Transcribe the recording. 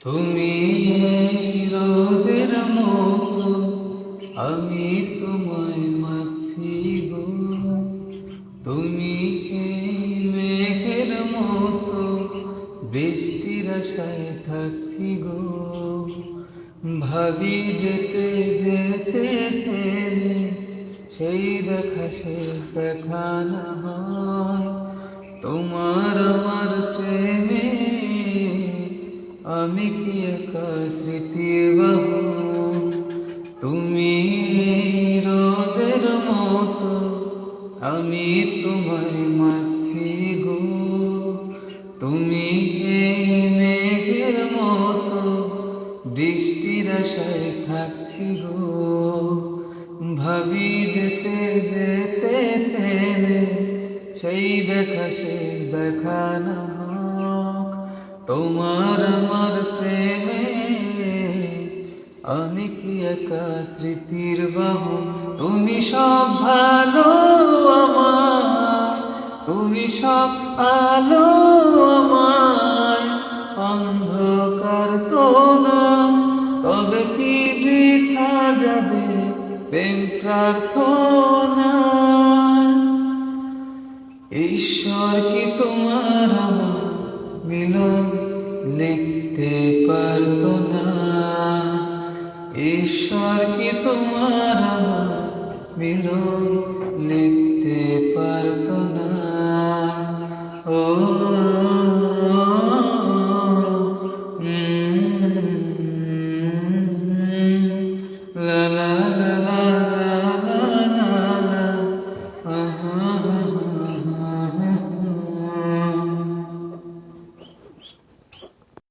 তুমি রোদের মতো, আমি তোমায় মাছি গো। তুমি মেঘের মতো, বৃষ্টির আশায় থাকছি গো। ভাবি যেতে যেতে সেই দেখা শেষ দেখা না হয়। আমি কি একা স্মৃতির বাহু? তুমি রোদের মতো, আমি তোমায় মাছি গো। তুমি মেঘের মতো, বৃষ্টির আশায় থাকছি গো। ভাবি যেতে যেতে সেই দেখা সেই দেখা না। তোমার আমার প্রেমে আমি কি একা স্মৃতির বাহু তুমি সব ভালো আমার, তুমি সব আলো আমার। অন্ধকার তো না, তবে কি বৃথা যাবে প্রেম প্রার্থনা? ঈশ্বর কি তোমার আমার মিলন লিখতে পারত না ঈশ্বর কি তোমার মিলন লিখতে পারত না ও লা লা